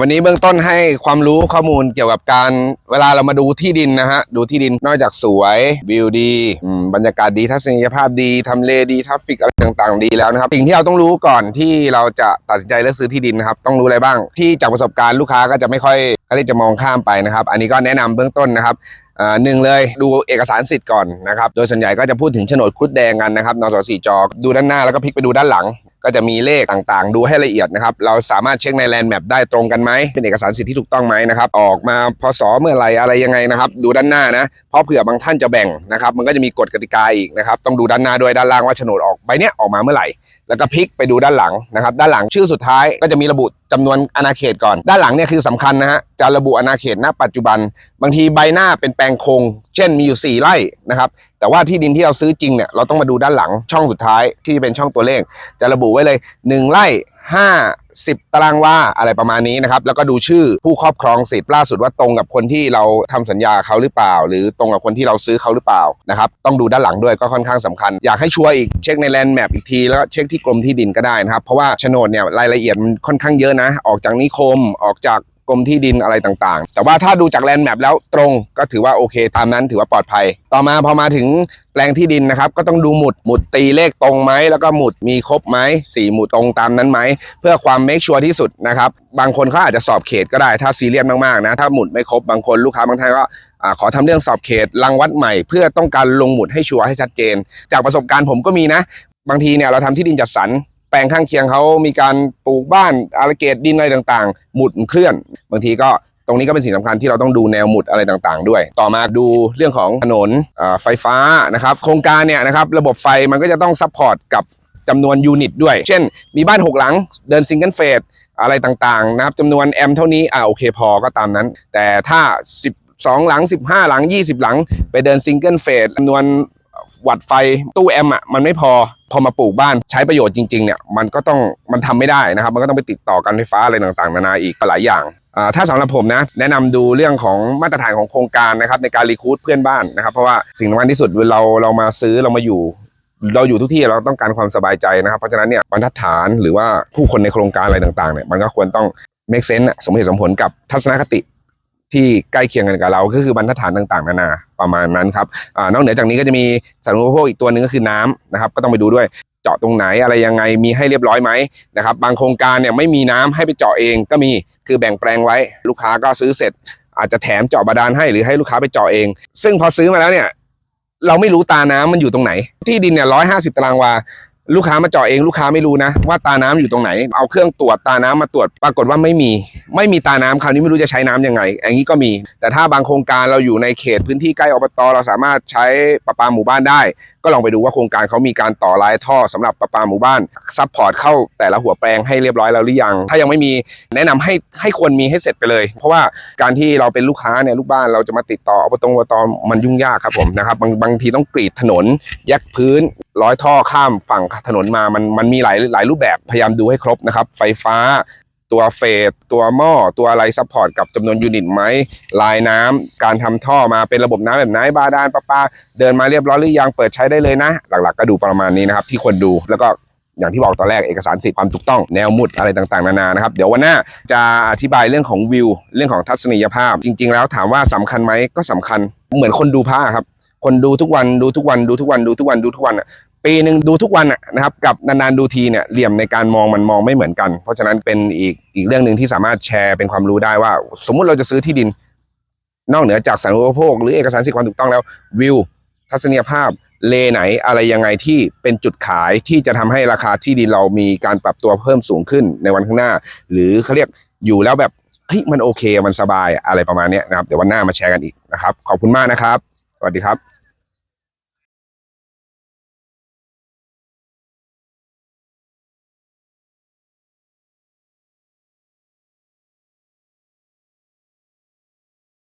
วันนี้เบื้องต้นให้ความรู้ข้อมูลเกี่ยวกับการเวลาเรามาดูที่ดินนะฮะดูที่ดินนอกจากสวยวิวดีอืมบรรยากาศดีทัศนียภาพดีทำเลดีทราฟฟิกอะไรต่างๆ ดีแล้วนะครับสิ่งที่เราต้องรู้ก่อนที่เราจะตัดสินใจเลือกซื้อที่ดินนะครับต้องรู้อะไรบ้าง ที่จากประสบการณ์ลูกค้าก็จะไม่ค่อยเขาเรียกจะมองข้ามไปนะครับ อันนี้ก็แนะนำเบื้องต้นนะครับอ่าหนึ่งเลยดูเอกสารสิทธิ์ก่อนนะครับโดยส่วนใหญ่ก็จะพูดถึงโฉนดครุดแดงกันนะครับนสสี่จอดูด้านหน้าแล้วก็พลิกไปดูด้านหลัง ก็จะมีเลขต่างๆ ดูให้ละเอียดนะครับ เราสามารถเช็คในแลนด์แมปได้ตรงกันไหม เป็นเอกสารสิทธิ์ที่ถูกต้องไหมนะครับ ออกมาพศเมื่อไรอะไรยังไงนะครับ ดูด้านหน้านะ เพราะเผื่อบางท่านจะแบ่งนะครับ มันก็จะมีกฎกติกาอีกนะครับ ต้องดูด้านหน้าด้วยด้านล่างว่าโฉนดออกใบเนี้ยออกมาเมื่อไหร่ แล้วก็พลิกไปดูด้านหลังนะครับ ด้านหลังชื่อสุดท้ายก็จะมีระบุจำนวนอาณาเขตก่อน ด้านหลังเนี่ยคือสำคัญนะฮะจะระบุอาณาเขตณ ปัจจุบัน บางทีใบหน้าเป็นแปลงคง เช่นมีอยู่ 4 ไร่นะครับ แต่ว่าที่ดินที่เราซื้อจริงเนี่ยเราต้องมาดูด้านหลังช่องสุดท้ายที่เป็นช่องตัวเลข จะระบุไว้เลย 1 ไร่ 50 ตารางวาอะไรประมาณนี้นะครับ แล้วก็ดูชื่อผู้ครอบครองสิทธิ์ล่าสุดว่าตรงกับคนที่เราทำสัญญาเขาหรือเปล่า หรือตรงกับคนที่เราซื้อเขาหรือเปล่านะครับต้องดูด้านหลังด้วยก็ค่อนข้างสำคัญ อยากให้ชัวร์อีกเช็คในแลนด์แมปอีกทีแล้วเช็คที่กรมที่ดินก็ได้นะครับ เพราะว่าโฉนดเนี่ยรายละเอียดมันค่อนข้างเยอะนะ ออกจากนิคมออกจาก กรมที่ดินอะไรต่างๆ แต่ว่าถ้าดูจากแลนด์แมปแล้วตรงก็ถือว่าโอเค ตามนั้นถือว่าปลอดภัย ต่อมาพอมาถึงแปลงที่ดินนะครับ ก็ต้องดูหมุดหมุดตีเลขตรงไหมแล้วก็หมุดมีครบไหมสี่หมุดตรงตามนั้นไหมเพื่อความเมคชัวร์ที่สุดนะครับ บางคนเขาอาจจะสอบเขตก็ได้ถ้าซีเรียสมากๆนะถ้าหมุดไม่ครบบางคนลูกค้าบางท่านก็อขอทำเรื่องสอบเขตรังวัดใหม่ เพื่อต้องการลงหมุดให้ชัวร์ให้ชัดเจน จากประสบการณ์ผมก็มีนะ บางทีเนี่ยเราทำที่ดินจัดสรร ปลงข้างเคียงเขามีการปลูกบ้านอาราเกตดินอะไรต่างๆ หมุดเคลื่อน บางทีก็ตรงนี้ก็เป็นสิ่งสำคัญที่เราต้องดูแนวหมุดอะไรต่างๆ ด้วย ต่อมาดูเรื่องของถนนไฟฟ้านะครับโครงการเนี่ยนะครับระบบไฟมันก็จะต้องซัพพอร์ตกับจำนวนยูนิตด้วย เช่น มีบ้าน 6 หลังเดินซิงเกิลเฟสอะไรต่างๆนะครับจำนวนแอมเท่านี้อ่าโอเคพอก็ตามนั้น แต่ถ้า12หลัง 15 หลัง 20 หลัง ไปเดินซิงเกิลเฟสจำนวน วัดไฟตู้แอมอะมันไม่พอพอมาปลูกบ้านใช้ประโยชน์จริงๆเนี่ยมันก็ต้องมันทำไม่ได้นะครับ มันก็ต้องไปติดต่อการไฟฟ้าอะไรต่างๆ นานาอีกหลายอย่างถ้าสำหรับผมนะแนะนำดูเรื่องของมาตรฐานของโครงการนะครับในการรีคูดเพื่อนบ้านนะครับเพราะว่าสิ่งสำคัญที่สุดเราเรามาซื้อเรามาอยู่ เราอยู่ทุกที่เราต้องการความสบายใจนะครับ เพราะฉะนั้นเนี่ยบรรทัดฐานหรือว่าผู้คนในโครงการอะไรต่างๆเนี่ยมันก็ควรต้อง make sense สมเหตุสมผลกับทัศนคติ ที่ใกล้เคียงกันกับเรา ก็คือบรรทัดฐานต่างๆนานาประมาณนั้นครับอนอกเหนือจากนี้ก็จะมีสารณูปโภคอีกตัวหนึ่งก็คือน้ำนะครับ ก็ต้องไปดูด้วยเจาะตรงไหนอะไรยังไงมีให้เรียบร้อยไหมนะครับบางโครงการเนี่ยไม่มีน้ำให้ไปเจาะเองก็มีคือแบ่งแปลงไว้ ลูกค้าก็ซื้อเสร็จ อาจจะแถมเจาะบาดาลให้หรือให้ลูกค้าไปเจาะเอง ซึ่งพอซื้อมาแล้วเนี่ยเราไม่รู้ตาน้ำมันอยู่ตรงไหน ที่ดินเนี่ยร้อยห้าสิบตารางวา ลูกค้ามาเจาะเองลูกค้าไม่รู้นะ ว่าตาน้ำอยู่ตรงไหน เอาเครื่องตรวจตาน้ำมาตรวจปรากฏว่าไม่มี ไม่มีตาน้ำคราวนี้ไม่รู้จะใช้น้ำยังไงอย่างนี้ก็มี แต่ถ้าบางโครงการเราอยู่ในเขตพื้นที่ใกล้อบตเราสามารถใช้ประปาหมู่บ้านได้ ก็ลองไปดูว่าโครงการเขามีการต่อลายท่อสำหรับประปาหมู่บ้านซัพพอร์ตเข้าแต่ละหัวแปลงให้เรียบร้อยแล้วหรือยัง ถ้ายังไม่มีแนะนำให้ให้ควรมีให้เสร็จไปเลย เพราะว่าการที่เราเป็นลูกค้าเนี่ยลูกบ้านเราจะมาติดต่ออบตอบตมันยุ่งยากครับผมนะครับบางบางทีต้องกรีดถนนแยกพื้นร้อยท่อข้ามฝั่งถนนมามันมันมีหลายหลายรูปแบบพยายามดูให้ครบนะครับไฟฟ้า ตัวเฟสตัวหม้อตัวอะไรซัพพอร์ตกับจำนวนยูนิตไหมลายน้ำการทำท่อมาเป็นระบบน้ำแบบไหนบาดาลประปา เดินมาเรียบร้อยหรือยังเปิดใช้ได้เลยนะ หลักๆ ก็ดูประมาณนี้นะครับที่ควรดูแล้วก็อย่างที่บอกตอนแรกเอกสารสิทธิ์ความถูกต้องแนวมุดอะไรต่างๆนานานะครับ เดี๋ยววันหน้าจะอธิบายเรื่องของวิว เรื่องของทัศนียภาพ จริง ๆ แล้วถามว่าสำคัญไหมก็สำคัญเหมือนคนดูผ้าครับ คนดูทุกวันดูทุกวันดูทุกวันดูทุกวันดูทุกวัน ปีหนึ่งดูทุกวันนะครับกับนานๆดูทีเนี่ยเหลี่ยมในการมองมันมองไม่เหมือนกัน เพราะฉะนั้นเป็นอีกอีกเรื่องหนึ่งที่สามารถแชร์เป็นความรู้ได้ว่า สมมุติเราจะซื้อที่ดิน นอกเหนือจากสารณูปโภค หรือเอกสารสิทธิ์ความถูกต้องแล้ววิว ทัศนียภาพเลไหนอะไรยังไงที่เป็นจุดขายที่จะทำให้ราคาที่ดินเรามีการปรับตัวเพิ่มสูงขึ้นในวันข้างหน้า หรือเขาเรียกอยู่แล้วแบบเฮ้ยมันโอเคมันสบายอะไรประมาณนี้นะครับเดี๋ยววันหน้ามาแชร์กันอีกนะครับ ขอบคุณมากนะครับ สวัสดีครับ